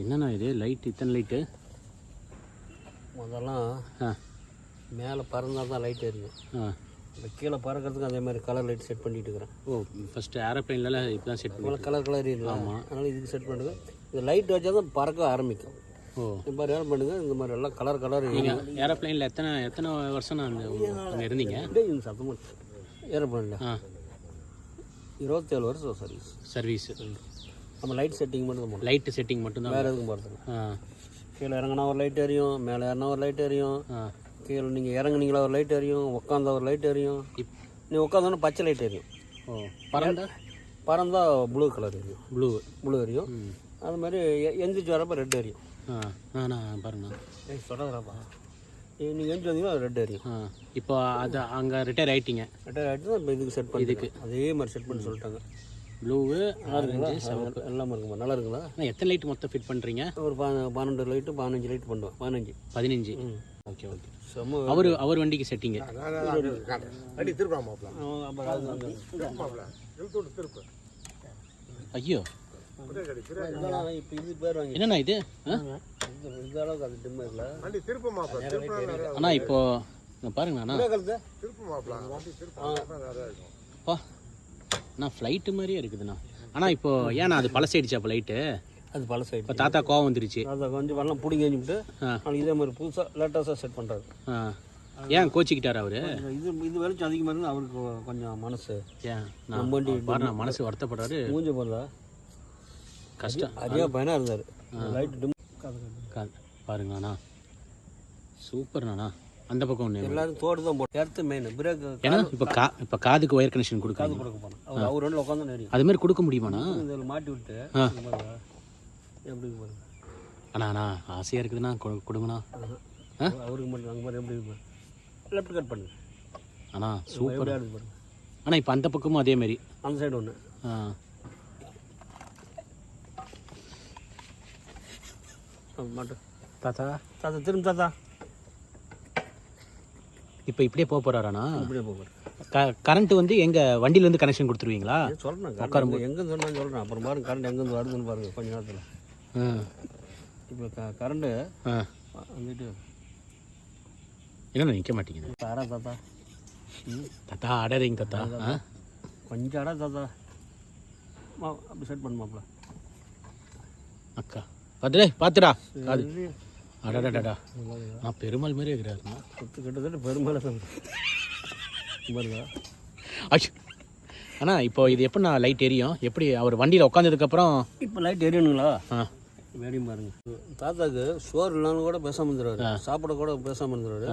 என்னண்ணா இது? லைட் இத்தனை லைட்டு முதல்லாம் மேலே பறந்தால் தான் லைட் எரியும் இந்த கீழே பறக்கிறதுக்கு அதே மாதிரி கலர் லைட் செட் பண்ணிட்டு இருக்கிறேன். ஓ ஃபஸ்ட்டு ஏரோப்ளைன்லலாம் இப்போ தான் செட் பண்ணி இவ்வளோ கலர் கலர் எரியும் அதனால் இதுக்கு செட் பண்ணுங்க இந்த லைட் வச்சா தான் பறக்க ஆரம்பிக்கும். ஓ. இந்த மாதிரி ஏன் பண்ணுங்க. இந்த மாதிரி எல்லாம் கலர் கலர் எரியும் ஏரோப்ளைனில் எத்தனை எத்தனை வருஷம் நான் அங்கே இருந்தீங்க? சத்தமாக ஏரோப்ளேனில் ஆ. இருபத்தேழு வருஷம் சர்வீஸ் சர்வீஸ் நம்ம லைட் செட்டிங் மட்டும் தான் லைட்டு செட்டிங் மட்டும்தான் வேறு எதுக்கும் போகிறதுங்க ஆ. கீழே இறங்கினா ஒரு லைட் எரியும் மேலே இறங்கினா ஒரு லைட் எரியும். கீழே நீங்கள் இறங்குனீங்களா ஒரு லைட் எரியும் உட்காந்தா ஒரு லைட் எரியும். இப் நீ உட்காந்தோன்னா பச்சை லைட் எரியும். ஓ பறந்தா? பறந்தா ப்ளூ கலர் எரியும். ப்ளூ ப்ளூ எரியும். அது மாதிரி எந்திரிச்சு வரப்போ ரெட் எரியும். ஆ பாருங்கண்ணா ஏய் சொல்கிறப்பா நீங்கள் எந்திரிச்சு வந்தீங்கன்னா ரெட் எரியும். ஆ இப்போ அது அங்கே ரிட்டையர் ஆயிட்டீங்க. ரிட்டையர் ஆகிட்டு தான் இப்போ இதுக்கு செட் பண்ணி அதே மாதிரி செட் பண்ணி சொல்லிட்டாங்க. ப்ளூவு நல்லா இருக்குங்களா எல்லாமே இருக்குமா? நல்லா இருக்குங்களா? அண்ணா எத்தனை லைட் மொத்தம் ஃபிட் பண்ணுறீங்க ஒரு ப- பன்னெண்டு லைட்டு பதினஞ்சு லைட் பண்ணுவேன் பதினஞ்சு. பதினஞ்சு. ம். ஓகே ஓகே அவர் அவர் வண்டிக்கு செட்டிங்கு அடி ஐயோ. இதெல்லாம் இப்போ இது பேர் வாங்கி என்னண்ணா இது? அண்ணா இப்போ பாருங்கண்ணா அண்ணா ஃப்ளைட்டு மாதிரியே இருக்குதுண்ணா. ஆனால் இப்போ ஏண்ணா அது பழசாயிடுச்சு அப்போ லைட்டு அது சைடு இப்போ தாத்தா கோவம் வந்துருச்சு. அதை கொஞ்சம் வெள்ளம் பிடிங்கி வச்சுட்டு ஆ. நாளைக்கு இதே மாதிரி புதுசாக லேட்டஸ்ட்டாக செட் பண்ணுறாரு ஆ. ஏன் கோச்சிக்கிட்டார் அவரு? இது இது வெளிச்சம் அதிகமாக இருந்தால் அவருக்கு கொஞ்சம் மனசு. ஏன்? நம்ம நான் மனசு வருத்தப்படுறாரு. மூஞ்ச போடல கஷ்டம். அதிக பயனாக இருந்தார். லைட் டிம் கா- பாருங்கண்ணா. சூப்பர்ண்ணா அந்த பக்கம் ஒன்று எல்லாரும் தோடு தான் போட்டு எர்த்து மெயின் பிரேக் ஏன்னா இப்போ கா இப்போ காதுக்கு ஒயர் கனெக்ஷன் கொடுக்காது கொடுக்க போனோம் அவர் அவர் ரெண்டு உட்காந்து தெரியும் அது மாதிரி கொடுக்க முடியுமாண்ணா? இதில் மாட்டி விட்டு. எப்படி பாருங்க. அண்ணா அண்ணா ஆசையாக இருக்குதுண்ணா கொடு- கொடுங்கண்ணா? அவருக்கு மட்டும் அங்கே பாரு எப்படி லெஃப்ட் கட் பண்ணு. அண்ணா சூப்பர். அண்ணா இப்போ அந்த பக்கமும் அதே மாதிரி. அந்த சைடு ஒன்று ஆ. மட்டும் தாத்தா. தாத்தா திரும்ப தாத்தா. இப்போ இப்படியே போக போகிறாராண்ணா இப்படியே போவார் க கரண்ட் வந்து எங்கள் வண்டியிலேருந்து கனெக்ஷன் கொடுத்துருவீங்களா? சொல்கிறேன் கரண்ட் எங்கேருந்து சொன்னா சொல்கிறேன் அப்புறம் பாருங்க கரண்ட் எங்கேருந்து வருதுன்னு பாருங்க கொஞ்ச நேரத்தில். இப்போ க கரண்ட்டு வந்துட்டு என்ன நிற்க மாட்டேங்குது தாரா தாத்தா. தாத்தா ஆடாதீங்க தாத்தா. கொஞ்சம் அடா தாத்தா. மா அப்படி செட் பண்ணுமாப்ல அக்கா. பார்த்துடே பார்த்துடா காது. அடடடடா. நான் பெருமாள் மாதிரி இருக்கிறாருண்ணா சுத்து கிட்டத்தட்ட பெரும்பாலும் பாருங்க. அச்சோ அண்ணா இப்போ இது எப்படிண்ணா லைட் எரியும்? எப்படி அவர் வண்டியில் உட்காந்ததுக்கப்புறம் இப்போ லைட் எரியணுங்களா? ஆ. வேடியும் பாருங்க. தாத்தாக்கு சோறு இல்லைன்னு கூட பேசாமல் இருந்துருவாரு. சாப்பிட கூட பேசாமல் இருந்துருவாரு.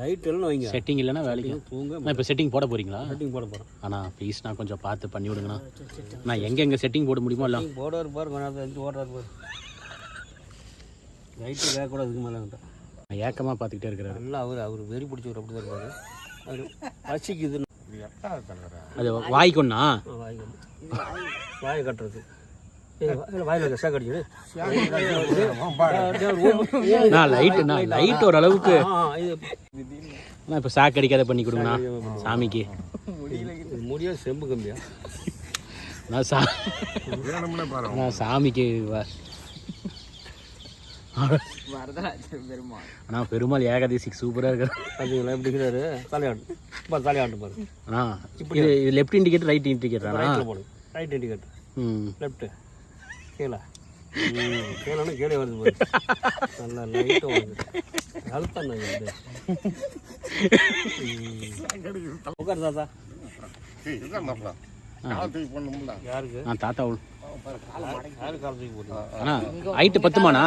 லைட் எல்லாம் வைங்க. செட்டிங் இல்லைன்னா வேலைக்கு. தூங்க நான் இப்போ செட்டிங் போட போகிறீங்களா செட்டிங் போட அண்ணா ப்ளீஸ் நான் கொஞ்சம் பார்த்து பண்ணி விடுங்கண்ணா. நான் எங்கே எங்கே செட்டிங் போட முடியுமோ இல்லை போடுவார் பாரு கொஞ்ச நேரத்தில் எழுந்து ஓடுறாரு பாரு. லைட்டு வேக கூட அதுக்கு மேலே நான் ஏக்கமாக பார்த்துக்கிட்டே இருக்கிறாரு. நல்லா அவர் அவர் வெறி பிடிச்சவர் அப்படி தான் இருப்பாரு. அவர் தலைவரா அது வாய்க்குண்ணா வாய் வாயை கட்டுறது. நான் லைட்டு நான் லைட் ஓரளவுக்கு ஆ, இது. நான் இப்போ சாக்கு அடிக்காத பண்ணி கொடுங்கண்ணா சாமிக்கு. இது முடியா செம்பு கம்பியா? நான் சா நான் சாமிக்கு வ- அண்ணா பெருமாள் ஏகாதசிக்கு சூப்பராக இருக்கிறார் பார்த்தீங்களா எப்படி இருக்கிறாரு தலையாட்டு பாரு தலையாட்டு பாரு. அண்ணா இது இது லெஃப்ட் இண்டிகேட்டர் ரைட் இண்டிகேட்டர் அண்ணா ரைட்டில் போடு. ரைட் இண்டிகேட்டர் ம். லெஃப்ட்டு கீழே. ம், கீழேன்னா கீழே வருது பாரு. நல்லா லைட்டும் வருது. உட்காரு தாத்தா. யாருக்கு? நான் தாத்தா அண்ணா ஹைட்டு பத்துமாண்ணா?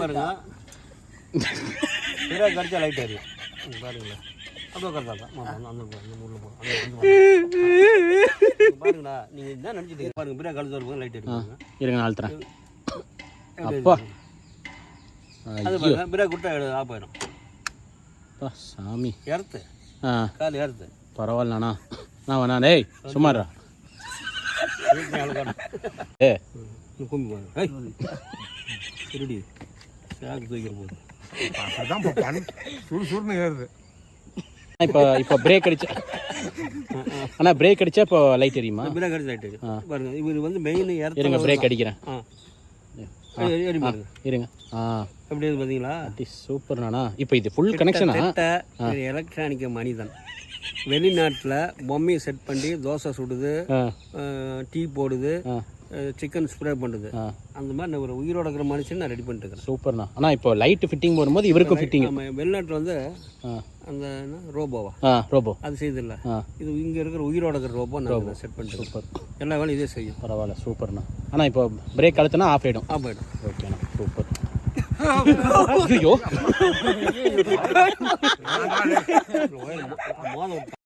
பாருங்க. கடிச்சா லைட் இங்க பாருங்களேன் அப்படியே உட்காரு தாத்தா மாமா, அந்த அந்த பக்கம், அந்த உள்ள போ. அந்த அந்த பக்கம். இங்க பாருங்கடா நீங்கள் என்ன நினச்சிட்டு பாருங்க பிறகு கழுத்து வரும்போது லைட் எரியும் இருங்க நான் அழுத்துறேன். அப்பா. அது பாருங்க பிறகு குட்டை ஆஃப் ஆயிடும் சாமி. ஆ. கால் எர்த்து. பரவாயில்லண்ணா. நான் வேணா டேய் சும்மாரா ஏ கும்பி பாருங்க ஏய் திருடி சாக்கு தூக்கிற போது அப்படிதான் இப்போ ஏறுது இப்போ இப்போ பிரேக் அடிச்சா அண்ணா பிரேக் அடிச்சா இப்போ லைட் எரியுமா பிரேக் அடிச்சு லைட் எரியும் பாருங்க இவர் வந்து மெயின் இடத்துல பிரேக் அடிக்கிறேன் இருங்க. ஆ. இருக்கு பார்த்தீங்களா? அடி சூப்பர்ண்ணா இப்போ இது ஃபுல் கனெக்ஷனா கிட்டத்தட்ட ஒரு எலக்ட்ரானிக் மனிதன். வெளிநாட்டில் பொம்மையை செட் பண்ணி தோசை சுடுது டீ போடுது சிக்கன் ஸ்ப்ரே பண்ணுது அந்த மாதிரி நான் ஒரு உயிரோட இருக்கிற மனுஷன் நான் ரெடி பண்ணிட்டு இருக்கிறேன் சூப்பர்ண்ணா அண்ணா இப்போ லைட் ஃபிட்டிங் போடும்போது இவருக்கும் ஃபிட்டிங் நம்ம வெளிநாட்டில் வந்து அந்த ரோபோவா ரோபோ அது செய்யுதில்ல ஆ இது இங்கே இருக்கிற உயிரோட இருக்கிற ரோபோ நான் செட் பண்ணிட்டு சூப்பர் எல்லா வேலையும் இதே செய்யும் பரவாயில்ல சூப்பர்ண்ணா அண்ணா இப்போ பிரேக் அழுத்தினா ஆஃப் ஆகிடும் ஆ போயிடும் ஓகேண்ணா சூப்பர் ஐயோ